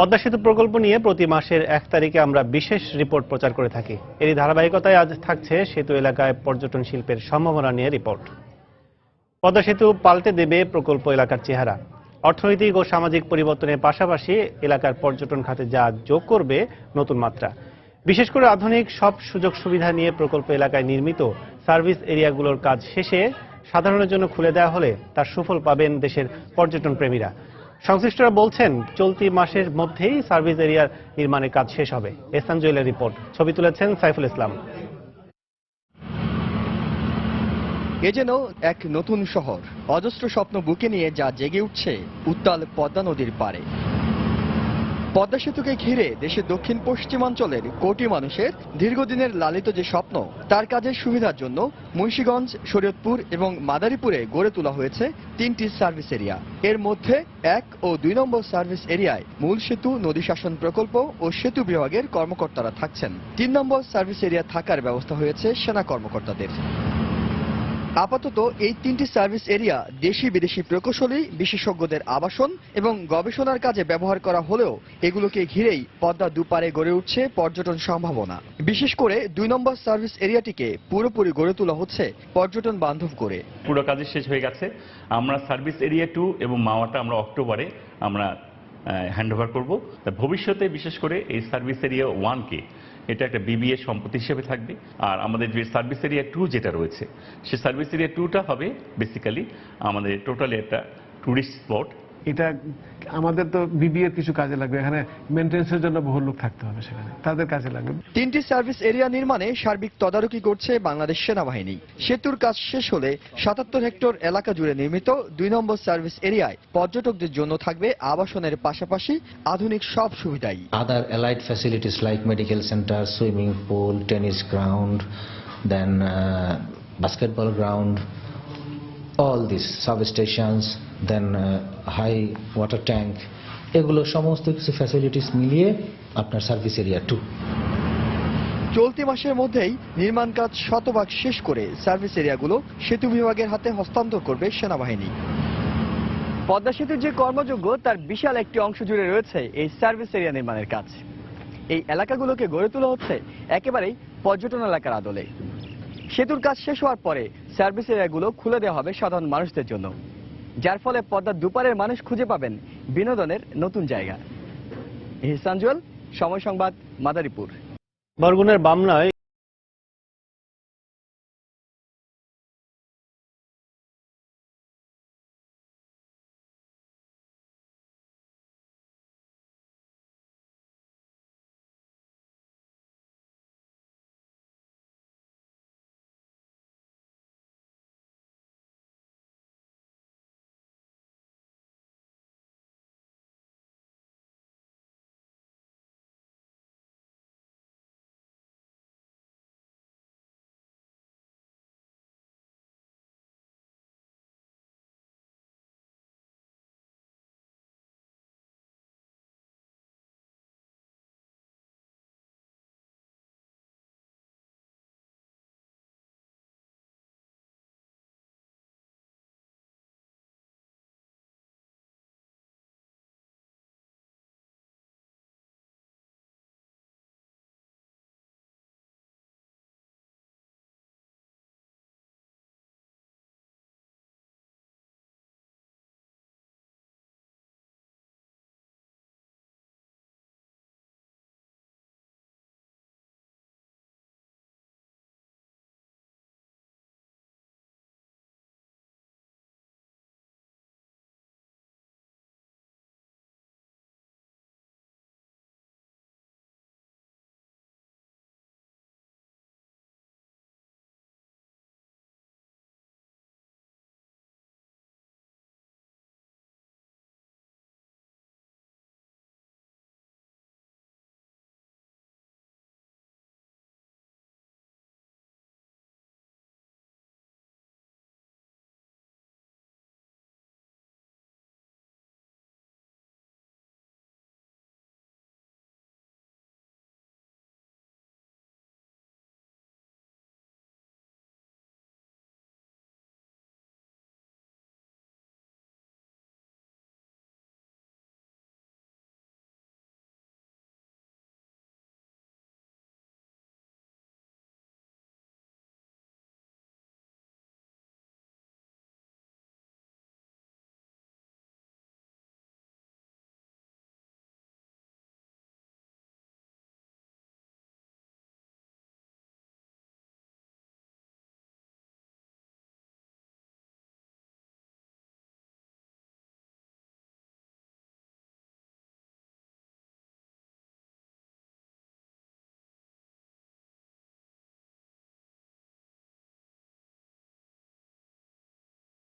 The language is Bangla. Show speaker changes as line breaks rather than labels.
পদ্মা সেতু প্রকল্প নিয়ে প্রতি মাসের এক তারিখে আমরা বিশেষ রিপোর্ট প্রচার করে থাকি। এরই ধারাবাহিকতায় আজ থাকছে সেতু এলাকায় পর্যটন শিল্পের সম্ভাবনা নিয়ে রিপোর্ট। পদ্মা সেতু পাল্টে দেবে প্রকল্প এলাকার চেহারা। অর্থনৈতিক ও সামাজিক পরিবর্তনের পাশাপাশি এলাকার পর্যটন খাতে যা যোগ করবে নতুন মাত্রা। বিশেষ করে আধুনিক সব সুযোগ সুবিধা নিয়ে প্রকল্প এলাকায় নির্মিত সার্ভিস এরিয়াগুলোর কাজ শেষে সাধারণের জন্য খুলে দেওয়া হলে তার সুফল পাবেন দেশের পর্যটন প্রেমীরা। সংশ্লিষ্টরা বলছেন, চলতি মাসের মধ্যেই সার্ভিস এরিয়ার নির্মাণের কাজ শেষ হবে। এসান জুয়েলের রিপোর্ট। ছবি তুলেছেন সাইফুল ইসলাম।
এ যেন এক নতুন শহর। অজস্র স্বপ্ন বুকে নিয়ে যা জেগে উঠছে উত্তাল পদ্মা নদীর পারে পদ্মা সেতুকে ঘিরে দেশের দক্ষিণ পশ্চিমাঞ্চলের কোটি মানুষের দীর্ঘদিনের লালিত যে স্বপ্ন, তার কাজের সুবিধার জন্য মুন্সীগঞ্জ, শরীয়তপুর এবং মাদারীপুরে গড়ে তোলা হয়েছে তিনটি সার্ভিস এরিয়া। এর মধ্যে এক ও দুই নম্বর সার্ভিস এরিয়ায় মূল সেতু, নদী শাসন প্রকল্প ও সেতু বিভাগের কর্মকর্তারা থাকছেন। তিন নম্বর সার্ভিস এরিয়া থাকার ব্যবস্থা হয়েছে সেনা কর্মকর্তাদের। আপাতত এই তিনটি সার্ভিস এরিয়া দেশি বিদেশি প্রকৌশলী, বিশেষজ্ঞদের আবাসন এবং গবেষণার কাজে ব্যবহার করা হলেও এগুলোকে ঘিরেই পদ্মা দুপারে গড়ে উঠছে পর্যটন সম্ভাবনা। বিশেষ করে দুই নম্বর সার্ভিস এরিয়াটিকে পুরোপুরি গড়ে তোলা হচ্ছে পর্যটন বান্ধব করে।
পুরো কাজ শেষ হয়ে গেছে। আমরা সার্ভিস এরিয়া টু এবং মাওয়াটা আমরা অক্টোবরে আমরা হ্যান্ড ওভার করব। ভবিষ্যতে বিশেষ করে এই সার্ভিস এরিয়া ওয়ানকে এটা একটা বিবিএ সম্পত্তি হিসেবে থাকবে। আর আমাদের যে সার্ভিস এরিয়া টু যেটা রয়েছে, সে সার্ভিস এরিয়া টুটা হবে বেসিক্যালি আমাদের টোটালি একটা টুরিস্ট স্পট
এটা আমাদের তো বিবিএর কিছু কাজে লাগবে। এখানে মেনটেন্সের জন্য বহু লোক থাকতে হবে সেখানে। তাদের কাজে লাগবে।
তিনটি সার্ভিস এরিয়া নির্মাণে সার্বিক তদারকি করছে বাংলাদেশ সেনাবাহিনী। সেতুর কাজ শেষ হলে সাতাত্তর হেক্টর এলাকা জুড়ে নির্মিত দুই নম্বর সার্ভিস এরিয়ায় পর্যটকদের জন্য থাকবে আবাসনের পাশাপাশি আধুনিক সব সুবিধাই।
Other allied facilities like medical centre swimming pool tennis ground then basketball ground ground, all these substations, uh, high water tank, এগুলো সমস্ত কিছু ফ্যাসিলিটিস মিলিয়ে আপনার সার্ভিস এরিয়া টু
চলতি মাসের মধ্যেই নির্মাণ কাজ শতভাগ শেষ করে সার্ভিস এরিয়াগুলো সেতু বিভাগের হাতে হস্তান্তর করবে সেনাবাহিনী। পদ্মা সেতুর যে কর্মযোগ্য তার বিশাল একটি অংশ জুড়ে রয়েছে এই সার্ভিস এরিয়া নির্মাণের কাজ। এই এলাকাগুলোকে গড়ে তোলা হচ্ছে একেবারেই পর্যটন এলাকার আদলে। সেতুর কাজ শেষ হওয়ার পরে সার্ভিস এরিয়াগুলো খুলে দেওয়া হবে সাধারণ মানুষদের জন্য। যার ফলে পদ্মার দুপারের মানুষ খুঁজে পাবেন বিনোদনের নতুন জায়গা। ইহসান সময় সংবাদ, মাদারীপুর।
বরগুনের বামনায়